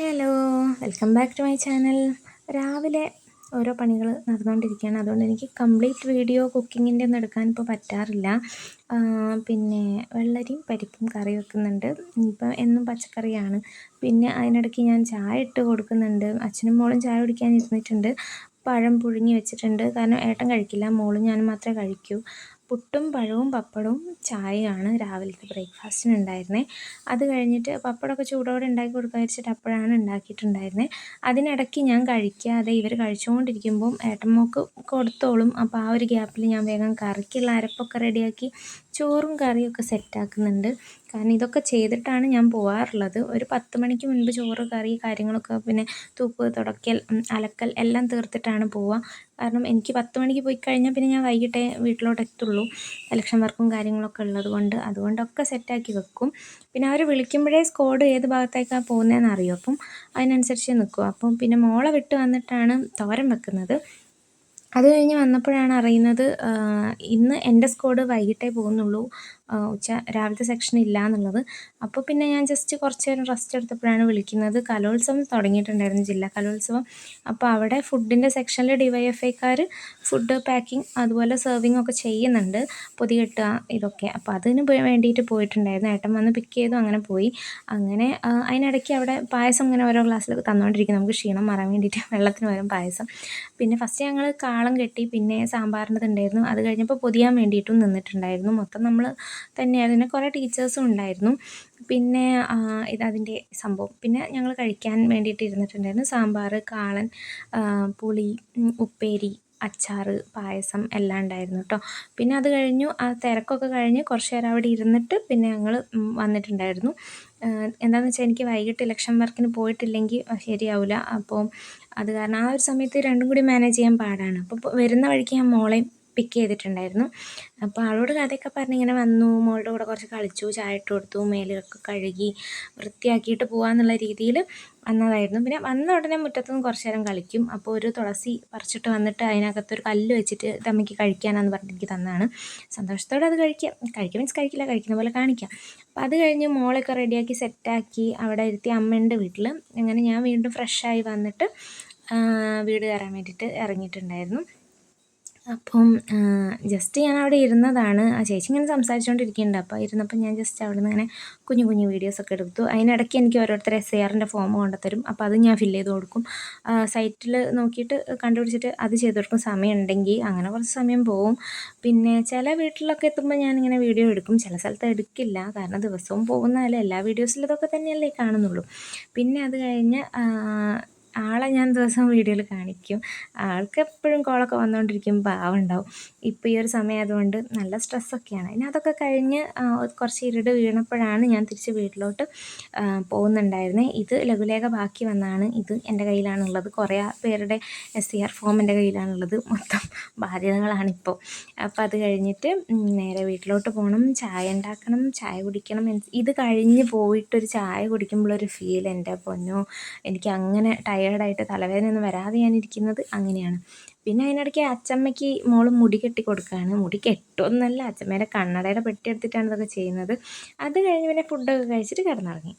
Hello welcome back to my channel. രാവിലെ ഓരോ പണികൾ നടന്നുകൊണ്ടിരിക്കുകയാണ്. അതുകൊണ്ട് എനിക്ക് കംപ്ലീറ്റ് വീഡിയോ കുക്കിങ്ങിന്റെ ഒന്നും എടുക്കാൻ ഇപ്പോൾ പറ്റാറില്ല. പിന്നെ വെള്ളരിയും പരിപ്പും കറി വെക്കുന്നുണ്ട്. ഇപ്പം എന്നും പച്ചക്കറിയാണ്. പിന്നെ അതിനിടയ്ക്ക് ഞാൻ ചായ ഇട്ട് കൊടുക്കുന്നുണ്ട്. അച്ഛനും മോളും ചായ കുടിക്കാൻ ഇരുന്നിട്ടുണ്ട്. പഴം പുഴുങ്ങി വെച്ചിട്ടുണ്ട്. കാരണം ഏട്ടൻ കഴിക്കില്ല. മോളും ഞാനും മാത്രമേ കഴിക്കൂ. പുട്ടും പഴവും പപ്പടവും ചായയാണ് രാവിലത്തെ ബ്രേക്ക്ഫാസ്റ്റിന് ഉണ്ടായിരുന്നത് അത് കഴിഞ്ഞിട്ട് പപ്പടമൊക്കെ ചൂടോടെ ഉണ്ടാക്കി കൊടുക്കാൻ വെച്ചിട്ട് അപ്പോഴാണ് ഉണ്ടാക്കിയിട്ടുണ്ടായിരുന്നത് അതിനിടയ്ക്ക് ഞാൻ കഴിക്കാതെ ഇവർ കഴിച്ചുകൊണ്ടിരിക്കുമ്പം ഏട്ടമ്മോക്ക് കൊടുത്തോളും. അപ്പോൾ ആ ഒരു ഗ്യാപ്പിൽ ഞാൻ വേഗം കറിക്കുള്ള അരപ്പൊക്കെ റെഡിയാക്കി ചോറും കറിയൊക്കെ സെറ്റാക്കുന്നുണ്ട്. കാരണം ഇതൊക്കെ ചെയ്തിട്ടാണ് ഞാൻ പോകാറുള്ളത് ഒരു പത്ത് മണിക്ക് മുൻപ് ചോറ് കറി കാര്യങ്ങളൊക്കെ പിന്നെ തൂപ്പ് തുടക്കൽ അലക്കൽ എല്ലാം തീർത്തിട്ടാണ് പോവുക കാരണം എനിക്ക് പത്ത് മണിക്ക് പോയി കഴിഞ്ഞാൽ പിന്നെ ഞാൻ വൈകിട്ടേ വീട്ടിലോട്ട് എത്തുള്ളൂ. ഇലക്ഷൻ വർക്കും കാര്യങ്ങളൊക്കെ ഉള്ളത് കൊണ്ട് അതുകൊണ്ടൊക്കെ സെറ്റാക്കി വെക്കും. പിന്നെ അവർ വിളിക്കുമ്പോഴേ സ്കോഡ് ഏത് ഭാഗത്തേക്കാണ് പോകുന്നതെന്ന് അറിയും. അപ്പം അതിനനുസരിച്ച് നിൽക്കും അപ്പം പിന്നെ മോളെ വിട്ട് വന്നിട്ടാണ് തോരം വെക്കുന്നത്. അത് കഴിഞ്ഞ് വന്നപ്പോഴാണ് അറിയുന്നത് ഇന്ന് എന്റെ സ്കോഡ് വൈകിട്ടേ പോകുന്നുള്ളൂ ഉച്ച രാവിലത്തെ സെക്ഷൻ ഇല്ല എന്നുള്ളത് അപ്പോൾ പിന്നെ ഞാൻ ജസ്റ്റ് കുറച്ച് നേരം റെസ്റ്റ് എടുത്തപ്പോഴാണ് വിളിക്കുന്നത്. കലോത്സവം തുടങ്ങിയിട്ടുണ്ടായിരുന്നു ജില്ലാ കലോത്സവം. അപ്പോൾ അവിടെ ഫുഡിന്റെ സെക്ഷനിൽ ഡി വൈ എഫ് ഐക്കാർ ഫുഡ് പാക്കിംഗ് അതുപോലെ സെർവിങ് ഒക്കെ ചെയ്യുന്നുണ്ട് പൊതി കെട്ടുക ഇതൊക്കെ. അപ്പോൾ അതിന് വേണ്ടിയിട്ട് പോയിട്ടുണ്ടായിരുന്നു. ഏട്ടൻ വന്ന് പിക്ക് ചെയ്തു അങ്ങനെ പോയി. അങ്ങനെ അതിനിടയ്ക്ക് അവിടെ പായസം ഇങ്ങനെ ഓരോ ഗ്ലാസ്സിൽ തന്നുകൊണ്ടിരിക്കും നമുക്ക് ക്ഷീണം മാറാൻ വേണ്ടിയിട്ട് വെള്ളത്തിന് വരും പായസം. പിന്നെ ഫസ്റ്റ് ഞങ്ങൾ കാളം കെട്ടി പിന്നെ സാമ്പാറിന്റെ ഉണ്ടായിരുന്നു അത് കഴിഞ്ഞപ്പോൾ പൊതിയാൻ വേണ്ടിയിട്ടും നിന്നിട്ടുണ്ടായിരുന്നു. മൊത്തം നമ്മൾ തന്നെയായിരുന്നു. പിന്നെ കുറേ ടീച്ചേഴ്സും ഉണ്ടായിരുന്നു. പിന്നെ ഇതതിന്റെ സംഭവം. പിന്നെ ഞങ്ങൾ കഴിക്കാൻ വേണ്ടിയിട്ട് ഇരുന്നിട്ടുണ്ടായിരുന്നു. സാമ്പാർ കാളൻ പുളി ഉപ്പേരി അച്ചാർ പായസം എല്ലാം ഉണ്ടായിരുന്നു കേട്ടോ പിന്നെ അത് കഴിഞ്ഞു ആ തിരക്കൊക്കെ കഴിഞ്ഞ് കുറച്ച് നേരം അവിടെ ഇരുന്നിട്ട് പിന്നെ ഞങ്ങൾ വന്നിട്ടുണ്ടായിരുന്നു. എന്താണെന്ന് വെച്ചാൽ എനിക്ക് വൈകിട്ട് ഇലക്ഷൻ വർക്കിന് പോയിട്ടില്ലെങ്കിൽ ശരിയാവില്ല അപ്പോൾ അത് കാരണം ആ ഒരു സമയത്ത് രണ്ടും കൂടി മാനേജ് ചെയ്യാൻ പാടാണ്. അപ്പോൾ വരുന്ന വഴിക്ക് ഞാൻ മോളെയും പിക്ക് ചെയ്തിട്ടുണ്ടായിരുന്നു. അപ്പോൾ ആളോട് കഥയൊക്കെ പറഞ്ഞ് ഇങ്ങനെ വന്നു മോളുടെ കൂടെ കുറച്ച് കളിച്ചു ചായ ഇട്ട് കൊടുത്തു മേലൊക്കെ കഴുകി വൃത്തിയാക്കിയിട്ട് പോകാമെന്നുള്ള രീതിയിൽ വന്നതായിരുന്നു. പിന്നെ വന്ന ഉടനെ മുറ്റത്തുനിന്ന് കുറച്ച് നേരം കളിക്കും. അപ്പോൾ ഒരു തുളസി പറിച്ചിട്ട് വന്നിട്ട് അതിനകത്തൊരു കല്ല് വെച്ചിട്ട് തമ്മിക്ക് കഴിക്കാനാന്ന് പറഞ്ഞിട്ട് എനിക്ക് തന്നതാണ് സന്തോഷത്തോടെ അത് കഴിക്കാം. കഴിക്കുക മീൻസ് കഴിക്കില്ല. കഴിക്കുന്ന പോലെ കാണിക്കാം. അപ്പോൾ അത് കഴിഞ്ഞ് മോളൊക്കെ റെഡിയാക്കി സെറ്റാക്കി അവിടെ ഇരുത്തി അമ്മേന്റെ വീട്ടിൽ അങ്ങനെ ഞാൻ വീണ്ടും ഫ്രഷായി വന്നിട്ട് വീട് കയറാൻ വേണ്ടിയിട്ട് ഇറങ്ങിയിട്ടുണ്ടായിരുന്നു. അപ്പം ജസ്റ്റ് ഞാൻ അവിടെ ഇരുന്നതാണ്. ആ ചേച്ചി ഇങ്ങനെ സംസാരിച്ചുകൊണ്ടിരിക്കുന്നുണ്ട് അപ്പോൾ ഇരുന്നപ്പോൾ ഞാൻ ജസ്റ്റ് അവിടെ നിന്ന് ഇങ്ങനെ കുഞ്ഞു കുഞ്ഞു വീഡിയോസൊക്കെ എടുത്തു. അതിനിടയ്ക്ക് എനിക്ക് ഓരോരുത്തർ എസ് ഐ ആറിന്റെ ഫോം കൊണ്ടുത്തരും. അപ്പോൾ അത് ഞാൻ ഫില്ല് ചെയ്ത് കൊടുക്കും. സൈറ്റിൽ നോക്കിയിട്ട് കണ്ടുപിടിച്ചിട്ട് അത് ചെയ്ത് കൊടുക്കും. സമയം ഉണ്ടെങ്കിൽ അങ്ങനെ കുറച്ച് സമയം പോവും. പിന്നെ ചില വീട്ടിലൊക്കെ എത്തുമ്പോൾ ഞാനിങ്ങനെ വീഡിയോ എടുക്കും. ചില സ്ഥലത്ത് എടുക്കില്ല. കാരണം ദിവസവും പോകുന്നതല്ല എല്ലാ വീഡിയോസിലും ഇതൊക്കെ തന്നെയല്ലേ കാണുന്നുള്ളൂ. പിന്നെ അത് കഴിഞ്ഞ് ആളെ ഞാൻ ദിവസം വീഡിയോയിൽ കാണിക്കും. ആൾക്ക് എപ്പോഴും കോളൊക്കെ വന്നുകൊണ്ടിരിക്കും പാവം ഉണ്ടാവും ഇപ്പോൾ ഈ ഒരു സമയം അതുകൊണ്ട് നല്ല സ്ട്രെസ്സൊക്കെയാണ്. ഇനി അതൊക്കെ കഴിഞ്ഞ് കുറച്ച് ഇരുട് വീണപ്പോഴാണ് ഞാൻ തിരിച്ച് വീട്ടിലോട്ട് പോകുന്നുണ്ടായിരുന്നത് ഇത് ലഘുലേഖ ബാക്കി വന്നാണ്. ഇത് എന്റെ കയ്യിലാണുള്ളത്. കുറേ പേരുടെ എസ് സി ആർ ഫോം എന്റെ കയ്യിലാണുള്ളത്. മൊത്തം ബാധ്യതകളാണിപ്പോൾ അപ്പോൾ അത് കഴിഞ്ഞിട്ട് നേരെ വീട്ടിലോട്ട് പോകണം. ചായ ഉണ്ടാക്കണം. ചായ കുടിക്കണം. ഇത് കഴിഞ്ഞ് പോയിട്ടൊരു ചായ കുടിക്കുമ്പോഴൊരു ഫീൽ എന്റെ പൊന്നോ. എനിക്ക് അങ്ങനെ ടയേർഡായിട്ട് തലവേദനയൊന്നും വരാതെ ഞാൻ ഇരിക്കുന്നത് അങ്ങനെയാണ്. പിന്നെ അതിനിടയ്ക്ക് അച്ചമ്മയ്ക്ക് മോൾ മുടി കെട്ടി കൊടുക്കുകയാണ്. മുടി കെട്ടുമെന്നല്ല അച്ചമ്മേന്റെ കണ്ണടയുടെ പെട്ടി എടുത്തിട്ടാണ് ഇതൊക്കെ ചെയ്യുന്നത്. അത് കഴിഞ്ഞ് പിന്നെ ഫുഡൊക്കെ കഴിച്ചിട്ട് കിടന്നുറങ്ങി.